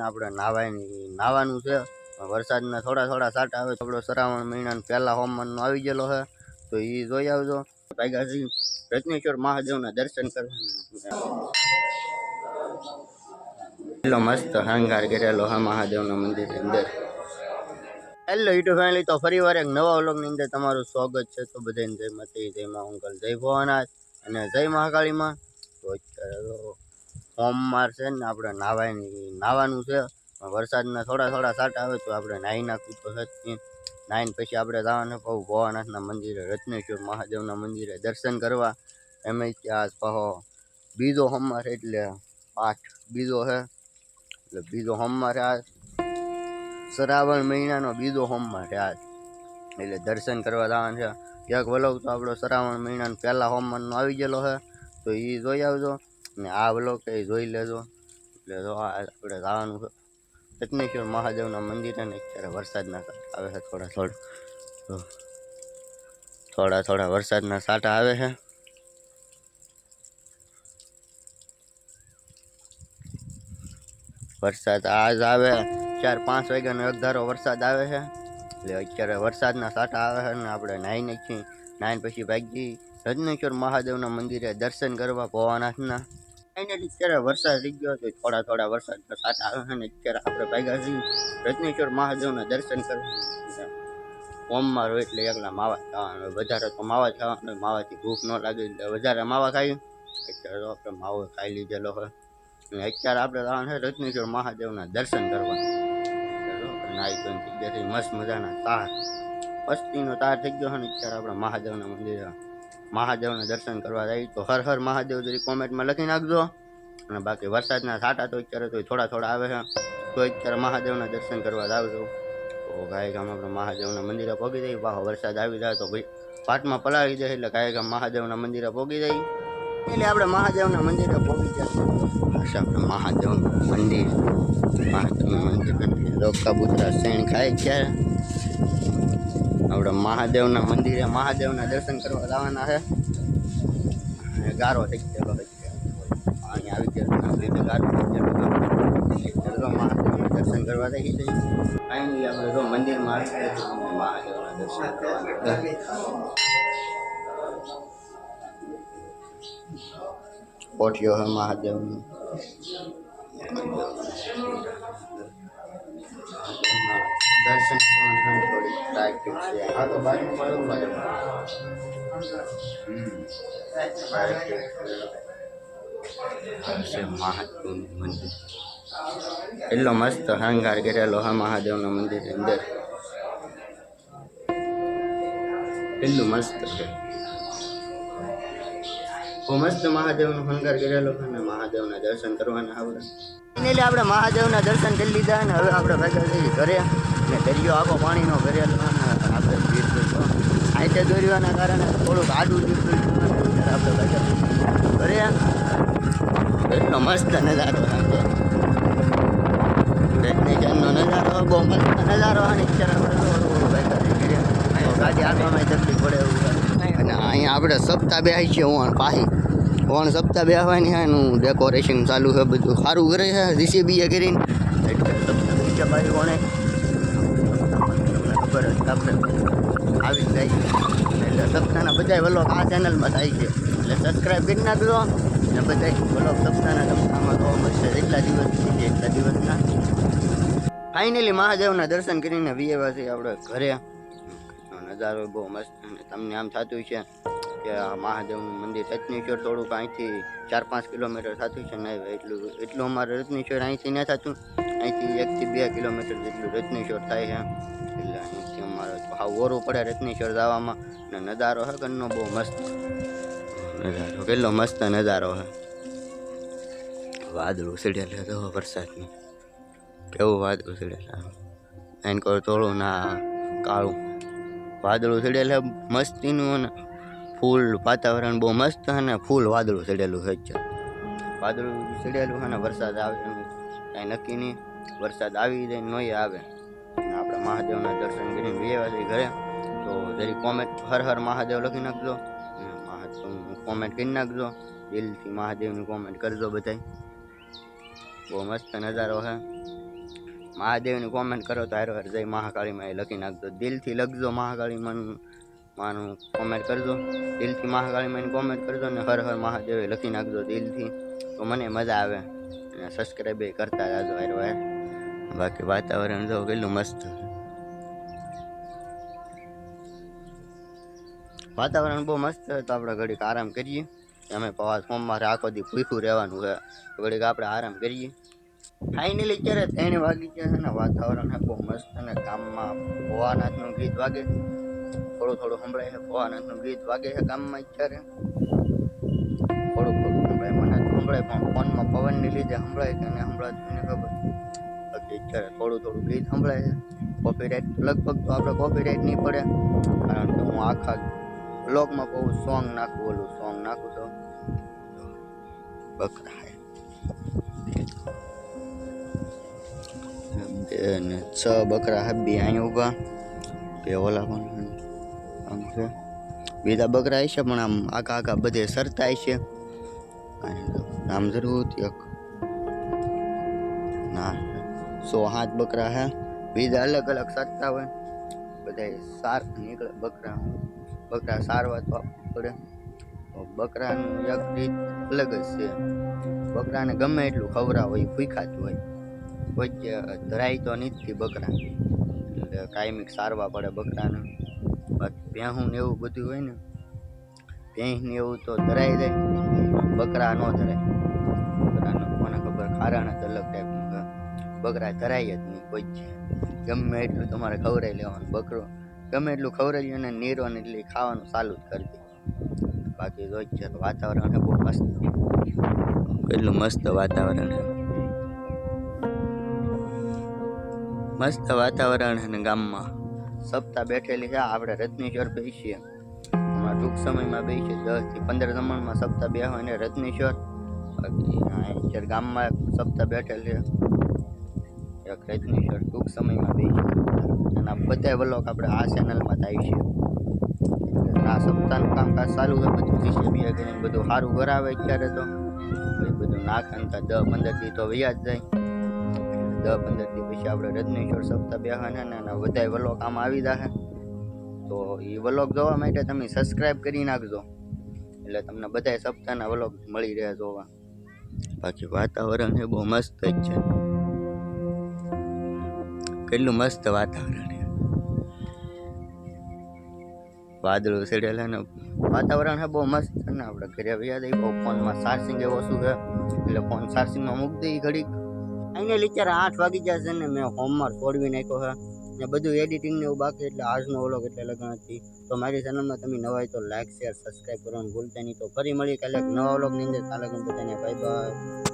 આપણે નાવાની નાવાનું છે. વરસાદના થોડા થોડા સાટા આવે થોડો શ્રાવણ મહિના પહેલા હોમન આવી ગયેલો છે. તો એ જોઈ આવજો. ભાઈગાજી, રત્નેશ્વર મહાદેવના દર્શન કરવા મસ્ત હંગાર કરેલો હા મહાદેવના મંદિરની અંદર. હેલો યુટ્યુબ ફેમિલી તો ફરી વાર એક નવા વ્લોગની અંદર તમારું સ્વાગત છે. તો બધાને જય મતી જય મા અંકલ જય ભવાનાથ અને જય મહાકાળીમાં તો સોમવાર છે ને આપણે નાવાની નાવાનું છે. વરસાદના થોડા થોડા સાટા આવે તો આપણે નાહી નાખવું તો નહીં નાહીને પછી આપણે જવાનું કહું ભવાનાથના મંદિરે, રત્નેશ્વર મહાદેવના મંદિરે દર્શન કરવા. એમ ઇતિહાસ કહો બીજો સોમવાર એટલે આઠ બીજો છે. એટલે બીજો સોમવાર આ શ્રાવણ મહિનાનો બીજો સોમવાર આજ. એટલે દર્શન કરવા જવાનું છે. ક્યાંક વલવ તો આપણો શ્રાવણ મહિનાનો પહેલાં સોમવારનો આવી ગયેલો છે. તો એ જોઈ આવજો. ને આ વ્લોગ એ જોઈ લેજો. એટલે જો આપણે જવાનું છે. રત્નેશ્વર મહાદેવના મંદિરે ને અત્યારે વરસાદના આવે છે, થોડા થોડા. થોડા થોડા વરસાદના સાટા આવે છે. વરસાદ આજ આવે. ચાર પાંચ વાગ્યાનો અગધારો વરસાદ આવે છે. એટલે અત્યારે વરસાદના સાટા આવે છે ને આપણે નાહી છીએ નાહીને પછી ભાગી. રજનેશ્વર મહાદેવના મંદિરે દર્શન કરવા ભવાનાથના ફાઇનલી અત્યારે વરસાદ થઈ ગયો તો થોડા થોડા વરસાદ સાટા આવે છે ને અત્યારે આપણે ભાગ્યા છીએ મહાદેવના દર્શન કરવા ઓમમાં રહો એટલે એકલા માવા ખાવાનું વધારે તો માવા ખાવાનું માવાથી ભૂખ ન લાગે એટલે વધારે માવા ખાઈ અત્યારે તો આપણે માવો ખાઈ લીધેલો હોય. અને અત્યારે આપણે જવાનું છે રત્નેશ્વર મહાદેવના દર્શન કરવા નાઈ પણ થઈ ગયા મસ્ત મજાના તાર. પસ્તીનો તાર થઈ ગયો છે ને અત્યારે આપણે મહાદેવના મંદિરે. મહાદેવના દર્શન કરવા જાય તો હર હર મહાદેવ જરી કોમેન્ટમાં લખી નાખજો. અને બાકી વરસાદના છાંટા તો અત્યારે તો થોડા થોડા આવે છે. તો અત્યારે મહાદેવના દર્શન કરવા જ આવજો. તો ગાય ગામ આપણે મહાદેવના મંદિરે પહોંચી જઈએ. પાછો વરસાદ આવી જાય તો ભાઈ પાટમાં પલાળી જાય એટલે ગાય ગામ મહાદેવના મંદિરે પહોંચી જઈએ. એટલે આપણે મહાદેવના મંદિરે પહોંચી જાય હશે આપણે મહાદેવનું મંદિર. મહાદેવનું મંદિર લોકા બુદ્રા શેણ ખાય ક્યારે આપણે મહાદેવના મંદિરે મહાદેવના દર્શન કરવા જવાના છે. અને ગારો થઈ ગયેલો છે. પાણી આવી ગયેલું લીધે ગારો થઈ ગયેલો અત્યારે તો મહાદેવના દર્શન કરવા જઈએ છીએ. ફાઇનલી આપણે જો મંદિરમાં આવી ગયા છીએ મહાદેવના દર્શન કરવા કોઠિયો હે મહાદેવનો. દર્શન કરવાનું થોડી ટ્રાફિક છે આ તો બાજુમાં એવું લાગે છે મહાદેવનું મંદિર એટલો મસ્ત શણગાર કરેલો હા મહાદેવના મંદિરની અંદર એટલું મસ્ત છે બહુ મસ્ત મહાદેવનો શણગાર કરેલો છે ને મહાદેવના દર્શન કરવાના આપણે ફાઇનલી આપણે મહાદેવના દર્શન કરી લીધા અને હવે આપણે ભેગા થઈ ઘરે ને દરિયો આખો પાણીનો ભરેલો અને આપણે ભીડ તો આઈતે દોર્યાના કારણે થોડુંક આડું નીકળ્યું આપણે બધા થઈ એટલો મસ્ત નજારો વેકનેશનનો નજારો, બહુ મસ્ત નજારો અને ગાડી આગળમાં તકલીફ પડે એવું અને અહીંયા આપણે સપ્તાહ બેસી છે ઓણ પાહી. કોણ સપ્તાહ બેસવાની છે એનું ડેકોરેશન ચાલુ છે બધું. સારું કરે છે જીસીબીએ કરીને. સપ્તાહ બીજા બાજુ ખબર આપણે આવી જાય. એટલે સપ્તાહના બધા વલોક આ ચેનલમાં થાય છે. એટલે સબસ્ક્રાઈબ કરી નાખજો ને બધા વલોક સપ્તાહના સપ્તાહમાં તો મળશે. એટલા દિવસ એટલા દિવસના. ફાઇનલી મહાદેવના દર્શન કરીને વીએવા આપણે ઘરે. નજારો બહુ મસ્ત અને તમને આમ થતું છે કે આ મહાદેવનું મંદિર રત્નેશ્વર થોડુંક અહીંથી ચાર પાંચ કિલોમીટર થતું છે નહીં એટલું એટલું અમારે રત્નેશ્વર અહીંથી ન થતું. અહીંથી એકથી બે કિલોમીટર જેટલું રત્નેશ્વર થાય છે. હાવ પડે રત્નેશ્વર જવામાં. ને નજારો છે ઘરનો બહુ મસ્ત. નજારો, કેટલો મસ્ત નજારો હે. વાદળું સીડેલ તો વરસાદનું. કેવું વાદળું સીડેલ એન કહો થોડું ના કાળું. વાદળું ચડેલ મસ્તીનું અને ફૂલ વાતાવરણ બહુ મસ્ત અને ફૂલ વાદળું ચડેલું છે વાદળું સીડેલું અને ને વરસાદ આવે એનું કાંઈ નક્કી નહીં. વરસાદ આવી જાય નોય આવે. મહાદેવના દર્શન કરીને વ્યવા છીએ ઘરે. તો જરી કોમેન્ટ હર હર મહાદેવ લખી નાખજો. અને મહાદેવનું કોમેન્ટ કરી નાખજો. દિલથી મહાદેવની કોમેન્ટ કરજો બધાય. બહુ મસ્ત નજારો છે મહાદેવની કોમેન્ટ કરો તો હારો હાર જય મહાકાળીમાં એ લખી નાખજો. દિલથી લખજો મહાકાળી મન, માનું કોમેન્ટ કરજો. દિલથી મહાકાળી કોમેન્ટ કરજો અને હર હર મહાદેવ એ લખી નાખજો દિલથી. તો મને મજા આવે. અને સબસ્ક્રાઈબ એ કરતા જાજો હારો હાર બાકી વાતાવરણ જો કેટલું મસ્ત. વાતાવરણ બહુ મસ્ત છે, તો આપણે ઘડીક આરામ કરીએ. અમે પવા સોમવારે આખો દી ભૂખ્યું રહેવાનું છે, તો ઘડીક આપણે આરામ કરીએ. ફાઇનલી અત્યારે ત્રણ વાગી છે ને, વાતાવરણ બહુ મસ્ત અને ગામમાં ભોવાનાથનું ગીત વાગે. થોડું થોડું સંભળાય છે, ભોવાનાથનું ગીત વાગે છે ગામમાં અત્યારે. થોડું થોડું સંભળાય, મને સંભળાય, પણ ફોનમાં પવનની લીધે સંભળાય કે સંભળાતું મને ખબર. અત્યારે થોડું થોડું ગીત સંભળાય છે. કોપીરાઇટ લગભગ તો આપણે કોપીરાઇટ નહીં પડે, કારણ કે હું આખા બ્લોગમાં બહુ સોંગ નાખું, ઓલું સોંગ નાખું તો બકરા હે બે ને છ બકરા હે, બે અહીં ઊભા. બે ઓલા પણ આમ છે. બીજા બકરા છે પણ આમ આખા આખા બધે સરતા છે. આમ જરૂર એક. ના, સો હાથ બકરા હે. બીજા અલગ અલગ સરતા હોય. બધા સાર નીકળે બકરા બકરા સારવા તો આપવી પડે. બકરાનું એક રીત અલગ જ છે. બકરાને ગમે એટલું ખવડાવો, એ ફૂંખાતું હોય. કોઈ ધરાય તો નથી બકરા. એટલે કાયમિક સારવા પડે બકરાને. બાકી ભેહું ને એવું બધું હોય ને, ભેંસ ને એવું તો ધરાઈ જાય. બકરા ન ધરાય. બકરાનું કોને ખબર? કારણ જ અલગ ટાઈપનું બકરા ધરાય જ નહીં કોઈ. ગમે એટલું તમારે ખવડાવી લેવાનું. બકરો ગમે એટલું ખવડાવી અને નીરોને એટલે ખાવાનું ચાલુ જ કરી બાકી રોજ છે વાતાવરણ બહુ મસ્ત. કેટલું મસ્ત વાતાવરણ મસ્ત વાતાવરણ છે ને ગામમાં. સપ્તાહ બેઠેલી છે, આપણે રત્નેશ્વર બેસીએ હમણાં ટૂંક સમયમાં બેસીએ દસથી પંદર જમણમાં સપ્તાહ બેહવા અને રત્નેશ્વર. બાકી ગામમાં સપ્તાહ બેઠેલ છે. એક રત્નેશ્વર ટૂંક સમયમાં બેસીએ એના બધા વ્લોગ આપણે આ ચેનલમાં થાય છે. આ સપ્તાહનું કામકાજ ચાલુ છે બધું વિશે બી કરીને બધું સારું કરાવે અત્યારે તો. બધું નાખે ને દસ પંદર દી તો વ્યાજ જાય. દસ પંદર દી પછી આપણે રજનીશ્વર સપ્તાહ બેહાના ને એના બધા વ્લોગ આમ આવી જશે તો એ વ્લોગ જોવા માટે તમે સબસ્ક્રાઈબ કરી નાખજો. એટલે તમને બધા સપ્તાહના વ્લોગ મળી રહે જોવા. બાકી વાતાવરણ એ બહુ મસ્ત જ છે. કેટલું મસ્ત વાતાવરણ વાદળો છેડેલા ને વાતાવરણ હે બહુ મસ્ત ને આપણે ઘરે વ્યા દઈ બહુ ફોનમાં ચાર્જિંગ એવો શું છે? એટલે ફોન ચાર્જિંગમાં મૂકી દઈ ઘડીક. અહીંને લીચારા આઠ વાગી છે ને મેં હોમવર્ક છોડવી નાખ્યો છે. ને બધું એડિટિંગ ને એવું બાકી એટલે આજનો ઓલો એટલે લગ્ન હતી. તો મારી ચેનલમાં તમે નવા તો લાઈક શેર સબસ્ક્રાઈબ કરવાનું ભૂલતા નહીં. તો ફરી મળી કાલે નવા ઓલોગની અંદર. કાલે બધાને બાય બાય